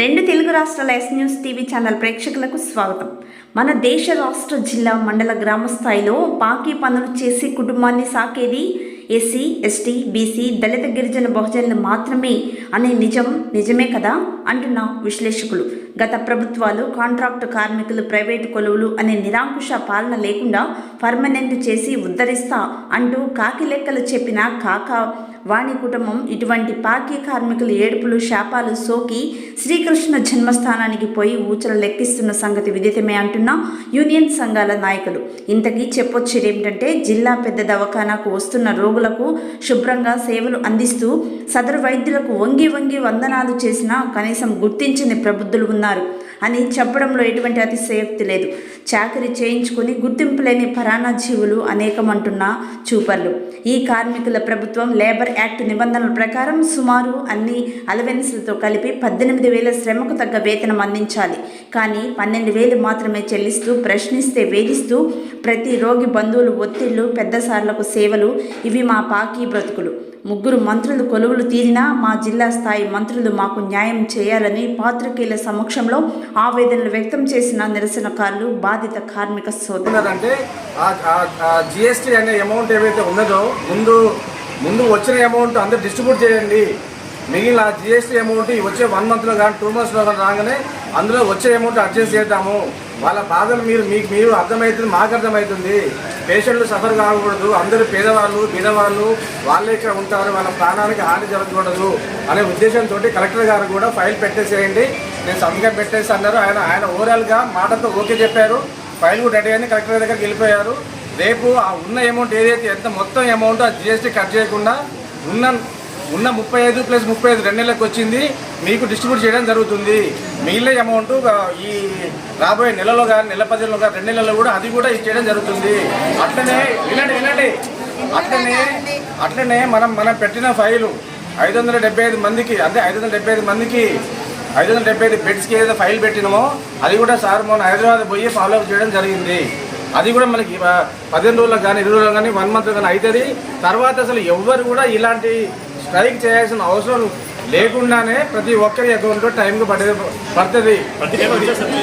రెండు తెలుగు రాష్ట్రాల yes news TV channel ప్రేక్షకులకు స్వాగతం. మన దేశ రాష్ట్ర జిల్లా మండల గ్రామ స్థాయిలో పాకీ పనులు చేసి కుటుంబాన్ని సాకేది ఎస్సీ ఎస్టీ బీసీ దళిత గిరిజన బహుజనులు మాత్రమే అనే నిజం నిజమే కదా అంటున్న విశ్లేషకులు. గత ప్రభుత్వాలు కాంట్రాక్టు కార్మికులు ప్రైవేటు కొలువులు అనే నిరాంకుశ పాలన లేకుండా పర్మనెంట్ చేసి ఉద్ధరిస్తా అంటూ కాకి లెక్కలు చెప్పిన కాక వాణి కుటుంబం ఇటువంటి పాకి కార్మికులు ఏడుపులు శాపాలు సోకి శ్రీకృష్ణ జన్మస్థానానికి పోయి ఊచలు లెక్కిస్తున్న సంగతి విదితమే అంటున్న యూనియన్ సంఘాల నాయకులు. ఇంతకీ చెప్పొచ్చేది ఏమిటంటే జిల్లా పెద్ద దవాఖానాకు వస్తున్న రోగులకు శుభ్రంగా సేవలు అందిస్తూ సదరు వైద్యులకు వంగి వంగి వందనాలు చేసినా కనీసం గుర్తించని ప్రబుద్ధులు ఉన్నారు అని చెప్పడంలో ఎటువంటి అతిశయోక్తి లేదు. చాకరీ చేయించుకుని గుర్తింపు లేని పరాణ జీవులు అనేకమంటున్న చూపర్లు. ఈ కార్మికుల ప్రభుత్వం లేబర్ యాక్ట్ నిబంధనల ప్రకారం సుమారు అన్ని అలవెన్స్లతో కలిపి పద్దెనిమిది వేల శ్రమకు తగ్గ వేతనం అందించాలి. కానీ పన్నెండు వేలు మాత్రమే చెల్లిస్తూ ప్రశ్నిస్తే వేధిస్తూ ప్రతి రోగి బంధువులు ఒత్తిళ్ళు పెద్దసార్లకు సేవలు ఇవి మా పాకీ బ్రతుకులు. ముగ్గురు మంత్రులు కొలువులు తీరినా మా జిల్లా స్థాయి మంత్రులు మాకు న్యాయం చేయాలని పాత్రికేయుల సమక్షంలో ఆవేదనలు వ్యక్తం చేసిన నిరసనకారులు బాధిత కార్మిక సోదరు జిఎస్టీ అనే అమౌంట్ ఏవైతే ఉన్నదో ముందు ముందు వచ్చిన అమౌంట్ అందరు డిస్ట్రిబ్యూట్ చేయండి. మిగిలిన జిఎస్టీ అమౌంట్ వచ్చే వన్ మంత్లో కానీ టూ మంత్స్లో కానీ రాగానే అందులో వచ్చే అమౌంట్ అడ్జస్ట్ చేద్దాము. వాళ్ళ బాధలు మీరు మీకు మీరు అర్థమవుతుంది మాకు అర్థమవుతుంది పేషెంట్లు సఫర్ కాకూడదు. అందరూ పేదవాళ్ళు బీదవాళ్ళు వాళ్ళే ఇక్కడ ఉంటారు. వాళ్ళ ప్రాణానికి హాని జరగకూడదు అనే ఉద్దేశంతో కలెక్టర్ గారు కూడా ఫైల్ పెట్టేసేయండి. నేను సంతకం పెట్టేసి అన్నారు. ఆయన ఆయన ఓవరాల్గా మాటతో ఓకే చెప్పారు. ఫైల్ కూడా రెడీ అని కలెక్టర్ దగ్గరికి వెళ్ళిపోయారు. రేపు ఆ ఉన్న అమౌంట్ ఏదైతే ఎంత మొత్తం అమౌంట్ ఆ జిఎస్టీ కట్ చేయకుండా ఉన్న ఉన్న ముప్పై ఐదు ప్లస్ ముప్పై ఐదు రెండు నెలలకు వచ్చింది మీకు డిస్ట్రిబ్యూట్ చేయడం జరుగుతుంది. మిగిలిన అమౌంట్ ఈ రాబోయే నెలలో కానీ నెల పదిలో కానీ రెండు నెలల్లో కూడా అది కూడా ఇచ్చేయడం జరుగుతుంది. అట్లనే వినండి వినండి. అట్లనే అట్లనే మనం మనం పెట్టిన ఫైలు ఐదు వందల డెబ్బై ఐదు మందికి అంటే ఐదు వందల డెబ్బై ఐదు మందికి ఐదు వందల డెబ్బై ఐదు బెడ్స్కి ఏదైతే ఫైల్ పెట్టినామో అది కూడా సార్ మొన్న హైదరాబాద్ పోయి ఫాలో అప్ చేయడం జరిగింది. అది కూడా మనకి పదిహేను రోజులకు కానీ ఇరవై రోజులు కానీ వన్ మంత్ కానీ అవుతుంది తర్వాత అసలు ఎవ్వరు కూడా ఇలాంటి స్ట్రైక్ చేయాల్సిన అవసరం లేకుండానే ప్రతి ఒక్కరి అకౌంట్లో టైంకి పడే పడుతుంది.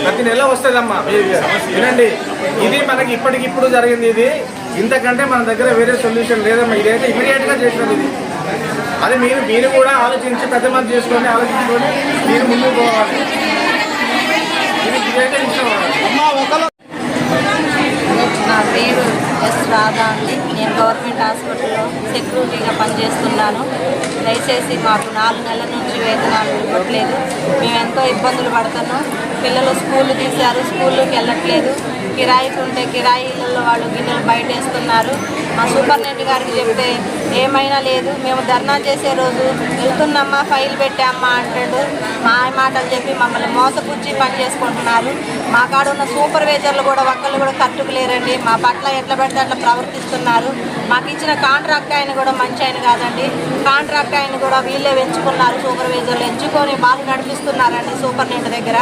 ప్రతి నెల వస్తుందమ్మా. వినండి. ఇది మనకి ఇప్పటికిప్పుడు జరిగింది ఇది. ఇంతకంటే మన దగ్గర వేరే సొల్యూషన్ లేదమ్మా. ఇదైతే ఇమీడియట్గా చేసినది ఇది. అది మీరు మీరు కూడా ఆలోచించి పెద్ద మంది చేసుకొని ఆలోచించుకొని మీరు ముందుకు పోవాలి. నా పేరు ఎస్ రాధా అండి. నేను గవర్నమెంట్ హాస్పిటల్లో సెక్యూరిటీగా పనిచేస్తున్నాను. దయచేసి మాకు నాలుగు నెలల నుంచి వేతనాలు ఇవ్వట్లేదు. మేము ఎంతో ఇబ్బందులు పడుతున్నాం. పిల్లలు స్కూల్ తీశారు స్కూళ్ళకి వెళ్ళట్లేదు. కిరాయికి ఉంటే కిరాయిలలో వాళ్ళు గిన్నెలు బయటేస్తున్నారు. మా సూపరింటెండెంట్ గారికి చెప్తే ఏమైనా లేదు మేము ధర్నా చేసే రోజు వెళ్తున్నామ్మా ఫైల్ పెట్టామ్మా అంటాడు. మా మాటలు చెప్పి మమ్మల్ని మోసపుచ్చి పని చేసుకుంటున్నారు. మా కాడ ఉన్న సూపర్వైజర్లు కూడా ఒక్కళ్ళు కూడా కట్టుకులేరండి మా పట్ల ఎట్లా పడితే అట్లా ప్రవర్తిస్తున్నారు. మాకు ఇచ్చిన కాంట్రాక్ట్ ఆయన కూడా మంచి ఆయన కాదండి. కాంట్రాక్ట్ ఆయన కూడా వీళ్ళే ఎంచుకున్నారు సూపర్వైజర్లు ఎంచుకొని బాగా నడిపిస్తున్నారండి సూపరింటెండెంట్ దగ్గర.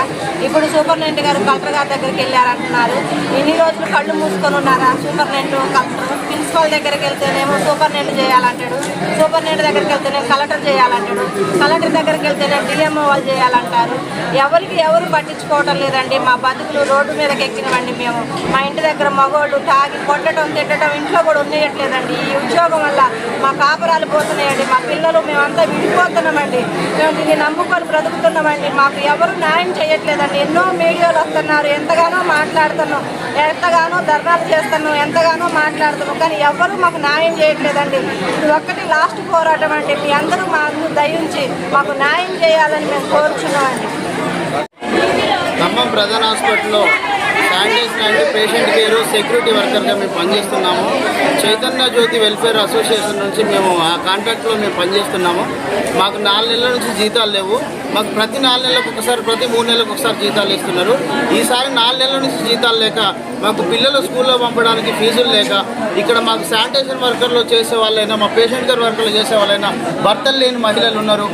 ఇప్పుడు సూపరింటెండెంట్ గారు కలెక్టర్ గారి దగ్గరికి వెళ్ళారంటున్నారు. ఇన్ని రోజులు కళ్ళు మూసుకొని ఉన్నారా సూపరింటెండెంట్ కలెక్టర్? ప్రిన్సిపాల్ దగ్గరికి వెళ్తేనేమో సూపర్నెంట్ చేయాలంటాడు. సూపర్నెంట్ దగ్గరికి వెళ్తేనే కలెక్టర్ చేయాలంటాడు. కలెక్టర్ దగ్గరికి వెళ్తేనే డిఎంఓ వాళ్ళు చేయాలంటారు. ఎవరికి ఎవరు పట్టించుకోవటం లేదండి. మా బతుకులు రోడ్డు మీదకి ఎక్కినవండి మేము. మా ఇంటి దగ్గర మగవాళ్ళు తాగి కొట్టడం తిట్టడం ఇంట్లో కూడా ఉండేయట్లేదండి. ఈ ఉద్యోగం వల్ల మా కాపురాలు పోతున్నాయండి. మా పిల్లలు మేమంతా విడిపోతున్నామండి. మేము దీన్ని నమ్ముకొని బ్రతుకుతున్నామండి. మాకు ఎవరు న్యాయం చేయట్లేదండి. ఎన్నో మీడియాలు వస్తున్నారు. ఎంతగానో మాట్లాడుతున్నాం. ఎంతగానో ధర్నాలు చేస్తున్నాం. ఎంతగానో మాట్లాడుతున్నాం. కానీ ఎవరు మాకు న్యాయం చేయట్లేదండి. ఇది ఒక్కటి లాస్ట్ పోరాటం అండి. మీ అందరూ మా అందరూ దయించి మాకు న్యాయం చేయాలని మేము కోరుచున్నామండి. ఖమ్మం ప్రధాన హాస్పిటల్లో sanitiser and patient care security వర్కర్గా మేము పనిచేస్తున్నాము. చైతన్య జ్యోతి వెల్ఫేర్ అసోసియేషన్ నుంచి మేము ఆ కాంట్రాక్ట్లో మేము పనిచేస్తున్నాము. మాకు నాలుగు నెలల నుంచి జీతాలు లేవు. మాకు ప్రతి నాలుగు నెలలకు ఒకసారి ప్రతి మూడు నెలలకు ఒకసారి జీతాలు ఇస్తున్నారు. ఈసారి నాలుగు నెలల నుంచి జీతాలు లేక మాకు పిల్లలు స్కూల్లో పంపడానికి ఫీజులు లేక ఇక్కడ మాకు శానిటేషన్ వర్కర్లు చేసే వాళ్ళైనా మా పేషెంట్ కేర్ వర్కర్లు చేసే వాళ్ళైనా భర్తలు లేని మహిళలు ఉన్నారు.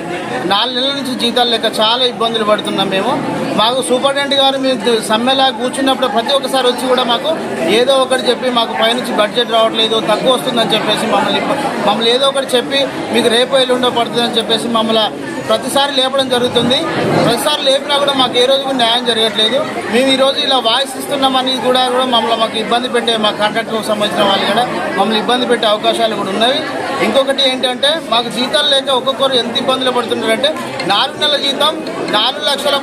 నాలుగు నెలల నుంచి జీతాలు లేక చాలా ఇబ్బందులు పడుతున్నాం మేము. మాకు సూపరింటెండెంట్ గారు మేము సమ్మెలా కూర్చున్నప్పుడు ప్రతి ఒక్కసారి వచ్చి కూడా మాకు ఏదో ఒకటి చెప్పి మాకు పైనుంచి బడ్జెట్ రావట్లేదు. తక్కువ వస్తుందని చెప్పేసి మమ్మల్ని మమ్మల్ని ఏదో ఒకటి చెప్పి మీకు రేపు ఎల్లుండో పడుతుందని చెప్పేసి మమ్మల్ని ప్రతిసారి లేపడం జరుగుతుంది. ప్రతిసారి లేపినా కూడా మాకు ఏ రోజు కూడా న్యాయం జరగట్లేదు. మేము ఈరోజు ఇలా వాయిస్ ఇస్తున్నామని కూడా కూడా మమ్మల్ని మాకు ఇబ్బంది పెట్టే మా కాంట్రాక్టర్కి సంబంధించిన వాళ్ళు కూడా మమ్మల్ని ఇబ్బంది పెట్టే అవకాశాలు కూడా ఉన్నవి. ఇంకొకటి ఏంటంటే మాకు జీతాలు లేక ఒక్కొక్కరు ఎంత ఇబ్బందులు పడుతున్నారంటే నాలుగు నెలల జీతం నాలుగు లక్షల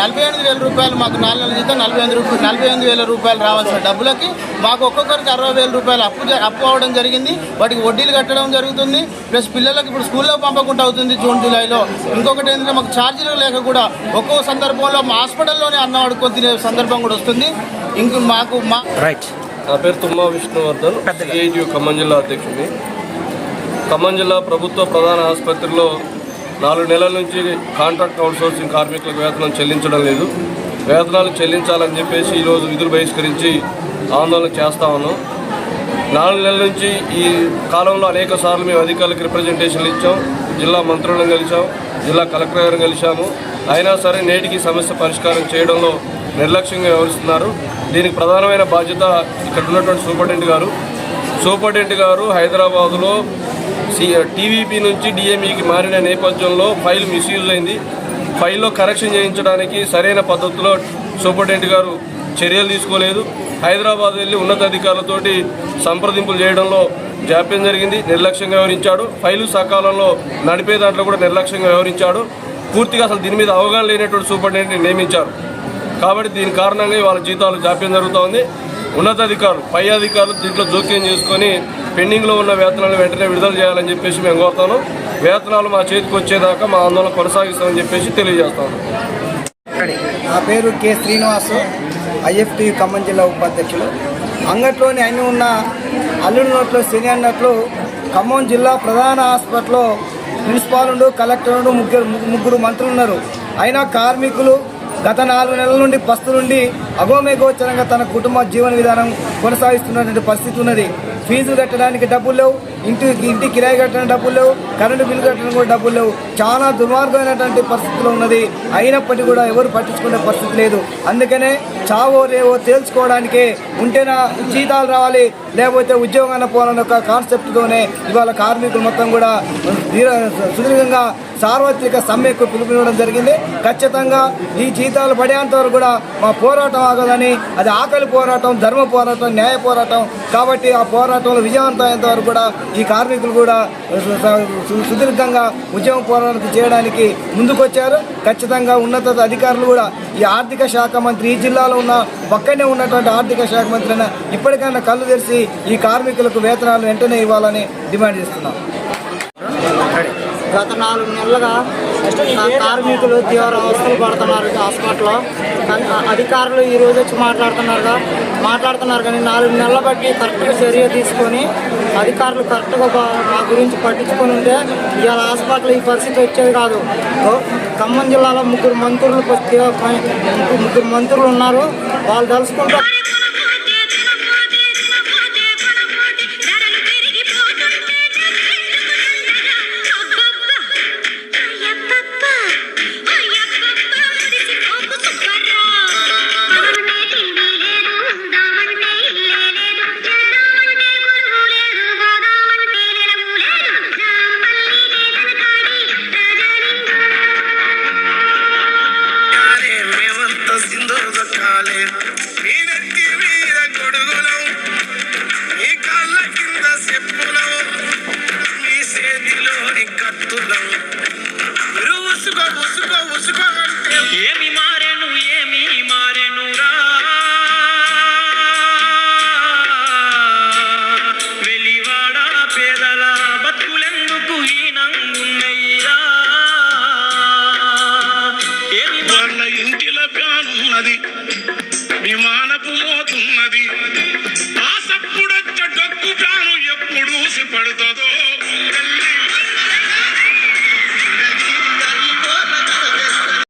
నలభై ఎనిమిది వేల రూపాయలు మాకు నాలుగు నెలల జీతం నలభై ఎనిమిది రూపాయలు నలభై ఎనిమిది వేల రూపాయలు రావాల్సిన డబ్బులకి మాకు ఒక్కొక్కరికి అరవై వేల రూపాయలు అప్పు అప్పు అవ్వడం జరిగింది. వాటికి వడ్డీలు కట్టడం జరుగుతుంది. ప్లస్ పిల్లలకు ఇప్పుడు స్కూల్లో పంపకుండా అవుతుంది జూన్ జూలైలో. ఇంకొకటి ఏంటంటే మాకు ఛార్జీలు లేక కూడా ఒక్కో సందర్భంలో మా హాస్పిటల్లోనే అన్నం అడుక్కొని తినే సందర్భం కూడా వస్తుంది. ఇంక మాకు మా నా పేరు తుమ్మా విష్ణువర్ధన్ సిఐటియు ఖమ్మం జిల్లా అధ్యక్షుడిని. ఖమ్మం జిల్లా ప్రభుత్వ ప్రధాన ఆసుపత్రిలో నాలుగు నెలల నుంచి కాంట్రాక్ట్ అవుట్సోర్సింగ్ కార్మికులకు వేతనం చెల్లించడం లేదు. వేతనాలు చెల్లించాలని చెప్పేసి ఈరోజు విధులు బహిష్కరించి ఆందోళన చేస్తా ఉన్నాం. నాలుగు నెలల నుంచి ఈ కాలంలో అనేక సార్లు మేము అధికారులకు రిప్రజెంటేషన్లు ఇచ్చాం. జిల్లా మంత్రులను కలిసాం జిల్లా కలెక్టర్ గారిని కలిశాము. అయినా సరే నేటికి సమస్య పరిష్కారం చేయడంలో నిర్లక్ష్యంగా వ్యవహరిస్తున్నారు. దీనికి ప్రధానమైన బాధ్యత ఇక్కడ ఉన్నటువంటి సూపరింటెండెంట్ గారు. సూపరింటెండెంట్ గారు హైదరాబాదులో టీవీపీ నుంచి డిఎంఈకి మారిన నేపథ్యంలో ఫైల్ మిస్యూజ్ అయింది ఫైల్లో కరెక్షన్ చేయించడానికి సరైన పద్ధతిలో సూపరింటెండెంట్ గారు చర్యలు తీసుకోలేదు. హైదరాబాద్ వెళ్ళి ఉన్నతాధికారులతోటి సంప్రదింపులు చేయడంలో జాప్యం జరిగింది. నిర్లక్ష్యంగా వ్యవహరించాడు. ఫైలు సకాలంలో నడిపే దాంట్లో కూడా నిర్లక్ష్యంగా వ్యవహరించాడు. పూర్తిగా అసలు దీని మీద అవగాహన లేనటువంటి సూపరింటెండెంట్ని నియమించారు. కాబట్టి దీని కారణంగా వాళ్ళ జీతాలు జాప్యం జరుగుతోంది ఉన్నతాధికారులు పై అధికారులు దీంట్లో జోక్యం చేసుకొని పెండింగ్లో ఉన్న వేతనాలు వెంటనే విడుదల చేయాలని చెప్పేసి మేము కోరుతాను. వేతనాలు మా చేతికి వచ్చేదాకా మా ఆందోళన కొనసాగిస్తామని చెప్పేసి తెలియజేస్తాను. నా పేరు కె శ్రీనివాసు ఐఎఫ్టి ఖమ్మం జిల్లా ఉపాధ్యక్షులు. అంగట్లోని అన్ని ఉన్న అల్లుడి నోట్లో శని అన్నట్లు ఖమ్మం జిల్లా ప్రధాన హాస్పిటల్లో ప్రిన్సిపాల్ కలెక్టర్ ముగ్గురు ముగ్గురు మంత్రులు ఉన్నారు. అయినా కార్మికులు గత నాలుగు నెలల నుండి పస్తు నుండి అగోమేగోచరంగా తన కుటుంబ జీవన విధానం కొనసాగిస్తున్నటువంటి పరిస్థితి ఉన్నది. ఫీజు కట్టడానికి డబ్బులు లేవు ఇంటి ఇంటి కిరాయి కట్టడానికి డబ్బులు లేవు కరెంటు బిల్లు కట్టడానికి కూడా డబ్బులు లేవు. చాలా దుర్మార్గమైనటువంటి పరిస్థితిలో ఉన్నది. అయినప్పటికీ కూడా ఎవరు పట్టించుకునే పరిస్థితి లేదు. అందుకనే చావో రేవో తేల్చుకోవడానికే ఉంటేనా జీతాలు రావాలి లేకపోతే ఉద్యోగాన్ని పోవాలన్న ఒక కాన్సెప్ట్తోనే ఇవాళ కార్మికులు మొత్తం కూడా సుదీర్ఘంగా సార్వత్రిక సమ్మెకు పిలుపునివ్వడం జరిగింది. ఖచ్చితంగా ఈ జీతాలు పడేంత వరకు కూడా మా పోరాటం ఆగదని అది ఆకలి పోరాటం ధర్మ పోరాటం న్యాయ పోరాటం. కాబట్టి ఆ పోరాటంలో విజయవంతం అయ్యేంత వరకు కూడా ఈ కార్మికులు కూడా సు- సుదీర్ఘంగా ఉద్యమ పోరాటం చేయడానికి ముందుకొచ్చారు. ఖచ్చితంగా ఉన్నత అధికారులు కూడా ఈ ఆర్థిక శాఖ మంత్రి ఈ జిల్లాలో ఉన్న పక్కనే ఉన్నటువంటి ఆర్థిక శాఖ మంత్రి అయినా ఇప్పటికైనా కళ్ళు తెరిచి ఈ కార్మికులకు వేతనాలు వెంటనే ఇవ్వాలని డిమాండ్ చేస్తున్నాం. గత నాలుగు నెలలుగా కార్మికులు తీవ్ర అవస్థలు పడుతున్నారు హాస్పిటల్లో. అధికారులు ఈరోజు వచ్చి మాట్లాడుతున్నారుగా మాట్లాడుతున్నారు కానీ నాలుగు నెలల బట్టి కరెక్ట్గా చర్య తీసుకొని అధికారులు కరెక్ట్గా బా- మా గురించి పట్టించుకొని ఉంటే ఇవాళ హాస్పిటల్ ఈ పరిస్థితి వచ్చేది కాదు. ఖమ్మం జిల్లాలో ముగ్గురు మంత్రులు ముగ్గురు మంత్రులు ఉన్నారు. వాళ్ళు తలుసుకుంటే Eu sou Bowl. Super Bowl, Super Bowl, Super Bowl.